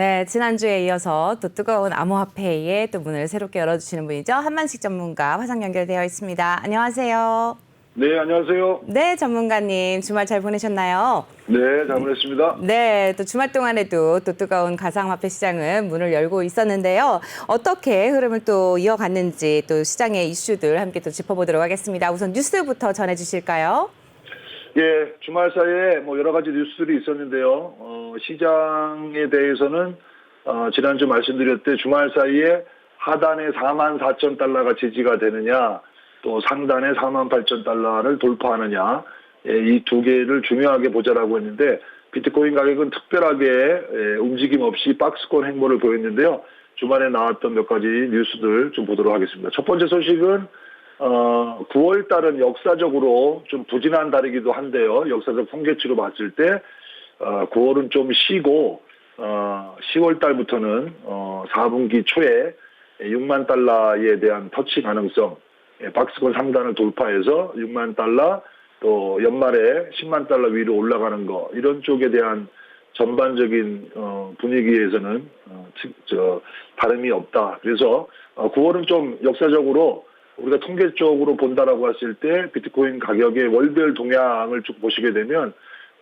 네, 지난주에 이어서 또 뜨거운 암호화폐의 또 문을 새롭게 열어주시는 분이죠. 한만식 전문가 화상 연결되어 있습니다. 안녕하세요. 네, 안녕하세요. 네, 전문가님 주말 잘 보내셨나요? 네, 잘 보냈습니다. 네, 또 주말 동안에도 또 뜨거운 가상화폐 시장은 문을 열고 있었는데요. 어떻게 흐름을 또 이어갔는지 또 시장의 이슈들 함께 또 짚어보도록 하겠습니다. 우선 뉴스부터 전해주실까요? 예, 주말 사이에 뭐 여러 가지 뉴스들이 있었는데요. 어, 시장에 대해서는 어, 지난주 말씀드렸듯 주말 사이에 하단에 4만 4천 달러가 지지가 되느냐, 또 상단에 4만 8천 달러를 돌파하느냐, 예, 이 두 개를 중요하게 보자라고 했는데 비트코인 가격은 특별하게 예, 움직임 없이 박스권 행보를 보였는데요. 주말에 나왔던 몇 가지 뉴스들 좀 보도록 하겠습니다. 첫 번째 소식은 어, 9월 달은 역사적으로 좀 부진한 달이기도 한데요. 역사적 통계치로 봤을 때, 어, 9월은 좀 쉬고, 어, 10월 달부터는, 어, 4분기 초에 6만 달러에 대한 터치 가능성, 예, 박스권 상단을 돌파해서 6만 달러, 또 연말에 10만 달러 위로 올라가는 거, 이런 쪽에 대한 전반적인, 어, 분위기에서는, 어, 즉, 저, 다름이 없다. 그래서, 어, 9월은 좀 역사적으로 우리가 통계 쪽으로 본다라고 했을 때 비트코인 가격의 월별 동향을 쭉 보시게 되면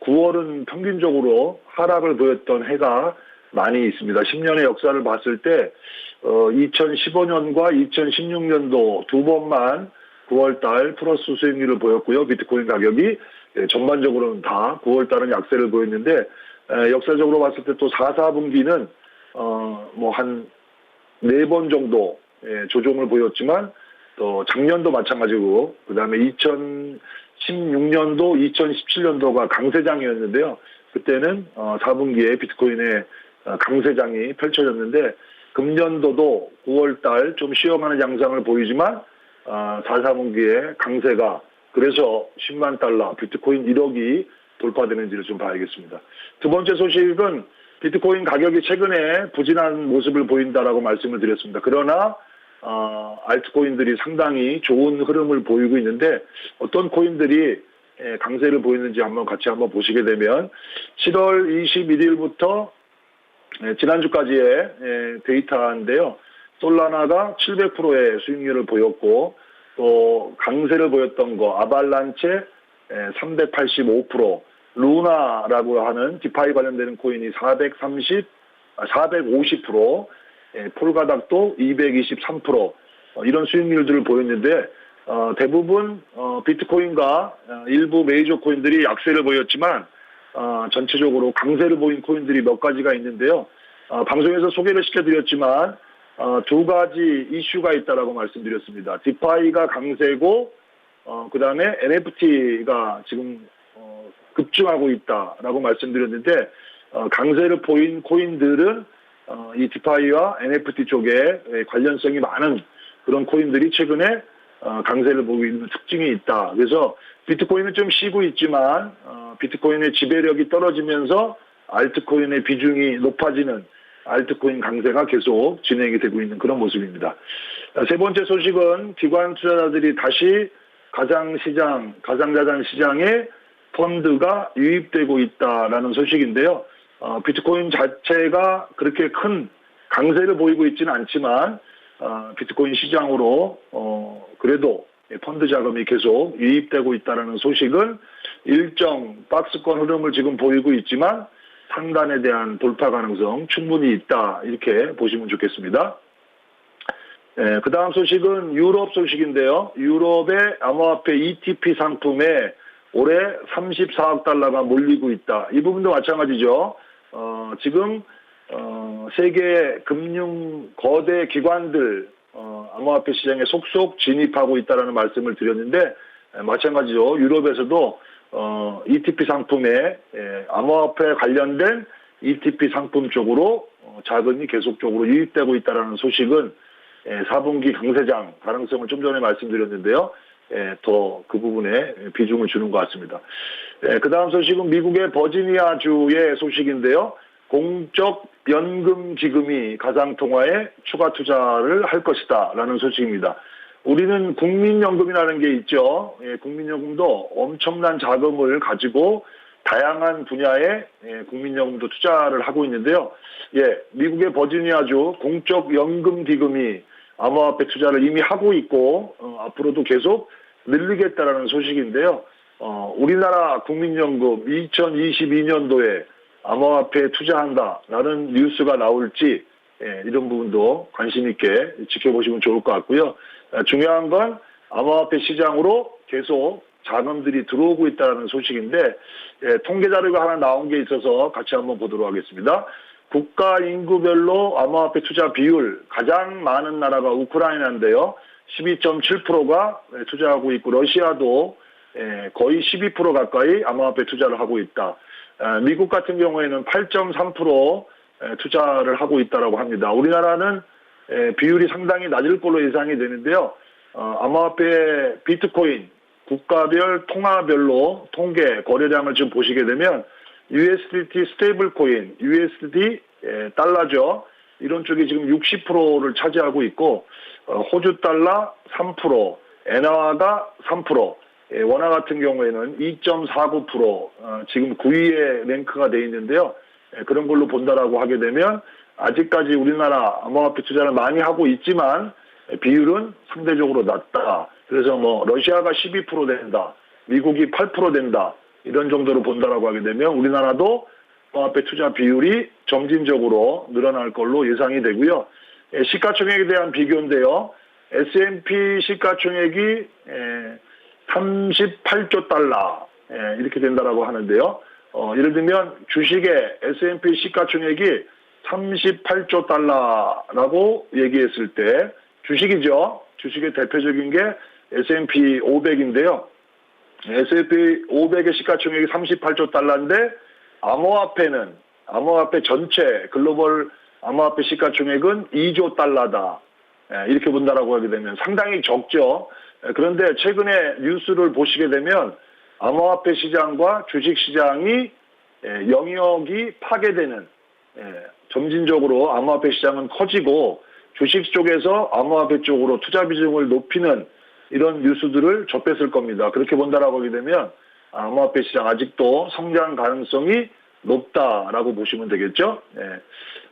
9월은 평균적으로 하락을 보였던 해가 많이 있습니다. 10년의 역사를 봤을 때 어, 2015년과 2016년도 두 번만 9월 달 플러스 수익률을 보였고요. 비트코인 가격이 예, 전반적으로는 다 9월 달은 약세를 보였는데 에, 역사적으로 봤을 때 또 4, 4분기는 어, 뭐 한 네 번 정도 예, 조정을 보였지만 또 작년도 마찬가지고 그다음에 2016년도, 2017년도가 강세장이었는데요. 그때는 어 4분기에 비트코인의 어, 강세장이 펼쳐졌는데 금년도도 9월 달 좀 쉬어가는 양상을 보이지만 어 4, 4분기에 강세가 그래서 10만 달러 비트코인 1억이 돌파되는지를 좀 봐야겠습니다. 두 번째 소식은 비트코인 가격이 최근에 부진한 모습을 보인다라고 말씀을 드렸습니다. 그러나 어, 알트코인들이 상당히 좋은 흐름을 보이고 있는데 어떤 코인들이 예, 강세를 보이는지 한번 같이 한번 보시게 되면 7월 21일부터 예, 지난주까지의 예, 데이터인데요. 솔라나가 700%의 수익률을 보였고 또 강세를 보였던 거 아발란체 385%, 루나라고 하는 디파이 관련되는 코인이 430, 450%, 예, 폴가닥도 223% 어, 이런 수익률들을 보였는데 어, 대부분 어, 비트코인과 어, 일부 메이저 코인들이 약세를 보였지만 어, 전체적으로 강세를 보인 코인들이 몇 가지가 있는데요. 어, 방송에서 소개를 시켜드렸지만 어, 두 가지 이슈가 있다라고 말씀드렸습니다. 디파이가 강세고 어, 그 다음에 NFT가 지금 어, 급증하고 있다라고 말씀드렸는데 어, 강세를 보인 코인들은 어, 이 디파이와 NFT 쪽에 예, 관련성이 많은 그런 코인들이 최근에 어, 강세를 보고 있는 특징이 있다. 그래서 비트코인은 좀 쉬고 있지만 어, 비트코인의 지배력이 떨어지면서 알트코인의 비중이 높아지는 알트코인 강세가 계속 진행이 되고 있는 그런 모습입니다. 어, 세 번째 소식은 기관 투자자들이 다시 가상시장, 가상자산 시장에 펀드가 유입되고 있다라는 소식인데요. 어, 비트코인 자체가 그렇게 큰 강세를 보이고 있지는 않지만 어, 비트코인 시장으로 어, 그래도 펀드 자금이 계속 유입되고 있다는 소식은 일정 박스권 흐름을 지금 보이고 있지만 상단에 대한 돌파 가능성 충분히 있다 이렇게 보시면 좋겠습니다. 예, 그 다음 소식은 유럽 소식인데요. 유럽의 암호화폐 ETP 상품에 올해 34억 달러가 몰리고 있다. 이 부분도 마찬가지죠. 어, 지금 어, 세계 금융 거대 기관들 어, 암호화폐 시장에 속속 진입하고 있다라는 말씀을 드렸는데 에, 마찬가지죠. 유럽에서도 어, ETP 상품에 에, 암호화폐 관련된 ETP 상품 쪽으로 어, 자금이 계속적으로 유입되고 있다라는 소식은 에, 4분기 강세장 가능성을 좀 전에 말씀드렸는데요. 예, 더 그 부분에 비중을 주는 것 같습니다. 예, 그 다음 소식은 미국의 버지니아주의 소식인데요. 공적 연금 기금이 가상통화에 추가 투자를 할 것이다. 라는 소식입니다. 우리는 국민연금이라는 게 있죠. 예, 국민연금도 엄청난 자금을 가지고 다양한 분야에 예, 국민연금도 투자를 하고 있는데요. 예, 미국의 버지니아주 공적 연금 기금이 암호화폐 투자를 이미 하고 있고 어, 앞으로도 계속 늘리겠다라는 소식인데요. 어, 우리나라 국민연금 2022년도에 암호화폐에 투자한다라는 뉴스가 나올지 예, 이런 부분도 관심 있게 지켜보시면 좋을 것 같고요. 아, 중요한 건 암호화폐 시장으로 계속 자금들이 들어오고 있다는 소식인데 예, 통계 자료가 하나 나온 게 있어서 같이 한번 보도록 하겠습니다. 국가 인구별로 암호화폐 투자 비율 가장 많은 나라가 우크라이나인데요. 12.7%가 투자하고 있고 러시아도 예, 거의 12% 가까이 암호화폐 투자를 하고 있다. 아, 미국 같은 경우에는 8.3% 에, 투자를 하고 있다라고 합니다. 우리나라는 에, 비율이 상당히 낮을 걸로 예상이 되는데요. 어, 암호화폐 비트코인 국가별 통화별로 통계 거래량을 지금 보시게 되면 USDT 스테이블 코인, USD 에, 달러죠. 이런 쪽이 지금 60%를 차지하고 있고 어, 호주 달러 3%, 엔화가 3%, 예, 원화 같은 경우에는 2.49% 어, 지금 9위에 랭크가 돼 있는데요. 예, 그런 걸로 본다라고 하게 되면 아직까지 우리나라 암호화폐 투자를 많이 하고 있지만 예, 비율은 상대적으로 낮다. 그래서 뭐 러시아가 12% 된다, 미국이 8% 된다 이런 정도로 본다라고 하게 되면 우리나라도 암호화폐 투자 비율이 점진적으로 늘어날 걸로 예상이 되고요. 예, 시가총액에 대한 비교인데요. S&P 시가총액이 예, 38조 달러 예, 이렇게 된다라고 하는데요. 어, 예를 들면 주식의 S&P 시가총액이 38조 달러라고 얘기했을 때 주식이죠. 주식의 대표적인 게 S&P 500인데요. S&P 500의 시가총액이 38조 달러인데 암호화폐는 암호화폐 전체 글로벌 암호화폐 시가총액은 2조 달러다. 예, 이렇게 본다라고 하게 되면 상당히 적죠. 예, 그런데 최근에 뉴스를 보시게 되면 암호화폐 시장과 주식 시장이 예, 영역이 파괴되는 예, 점진적으로 암호화폐 시장은 커지고 주식 쪽에서 암호화폐 쪽으로 투자 비중을 높이는 이런 뉴스들을 접했을 겁니다. 그렇게 본다라고 하게 되면 암호화폐 시장 아직도 성장 가능성이 높다라고 보시면 되겠죠. 예.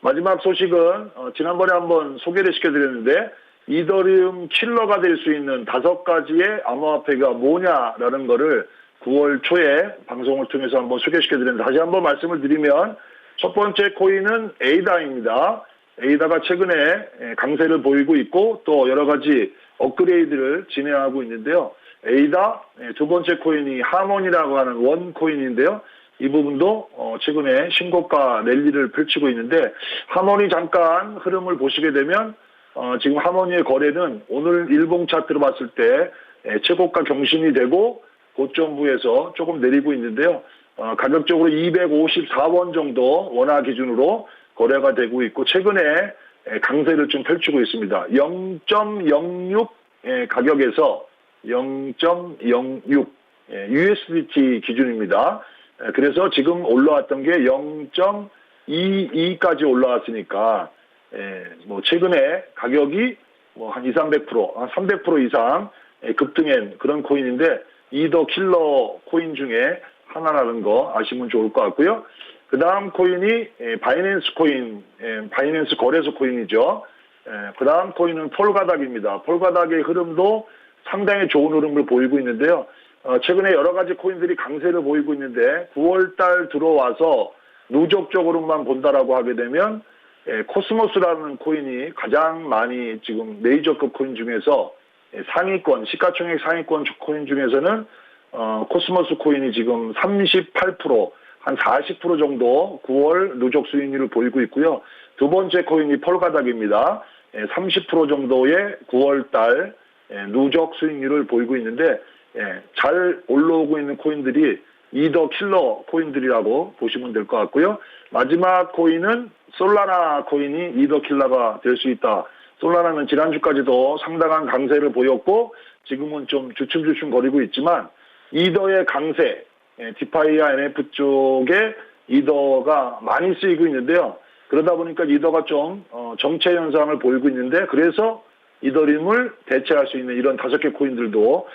마지막 소식은 어, 지난번에 한번 소개를 시켜드렸는데 이더리움 킬러가 될 수 있는 다섯 가지의 암호화폐가 뭐냐라는 거를 9월 초에 방송을 통해서 한번 소개시켜 드렸는데 다시 한번 말씀을 드리면 첫 번째 코인은 에이다입니다. 에이다가 최근에 예, 강세를 보이고 있고 또 여러 가지 업그레이드를 진행하고 있는데요. 에이다 예, 두 번째 코인이 하몬이라고 하는 원 코인인데요. 이 부분도 어, 최근에 신고가 랠리를 펼치고 있는데 하몬이 잠깐 흐름을 보시게 되면 어, 지금 하모니의 거래는 오늘 일봉 차트로 봤을 때 예, 최고가 경신이 되고 고점부에서 조금 내리고 있는데요. 어, 가격적으로 254원 정도 원화 기준으로 거래가 되고 있고 최근에 예, 강세를 좀 펼치고 있습니다. 0.06 예, 가격에서 0.06 예, USDT 기준입니다. 예, 그래서 지금 올라왔던 게 0.22까지 올라왔으니까 예, 뭐 최근에 가격이 뭐 한 2, 300%, 한 300% 이상 예, 급등한 그런 코인인데 이더 킬러 코인 중에 하나라는 거 아시면 좋을 것 같고요. 그 다음 코인이 예, 바이낸스 코인, 예, 바이낸스 거래소 코인이죠. 그 다음 코인은 폴가닥입니다. 폴가닥의 흐름도 상당히 좋은 흐름을 보이고 있는데요. 어, 최근에 여러 가지 코인들이 강세를 보이고 있는데 9월달 들어와서 누적적으로만 본다라고 하게 되면 예, 코스모스라는 코인이 가장 많이 지금 메이저급 코인 중에서 예, 상위권 시가총액 상위권 코인 중에서는 어, 코스모스 코인이 지금 38%, 한 40% 정도 9월 누적 수익률을 보이고 있고요. 두 번째 코인이 폴가닥입니다. 예, 30% 정도의 9월 달 예, 누적 수익률을 보이고 있는데 예, 잘 올라오고 있는 코인들이 이더 킬러 코인들이라고 보시면 될 것 같고요. 마지막 코인은 솔라나 코인이 이더 킬러가 될 수 있다. 솔라나는 지난주까지도 상당한 강세를 보였고 지금은 좀 주춤주춤 거리고 있지만 이더의 강세, 예, 디파이와 NF 쪽에 이더가 많이 쓰이고 있는데요. 그러다 보니까 이더가 좀 어, 정체 현상을 보이고 있는데 그래서 이더림을 대체할 수 있는 이런 다섯 개 코인들도 어,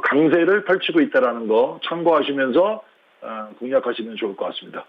강세를 펼치고 있다라는 거 참고하시면서 어, 공략하시면 좋을 것 같습니다.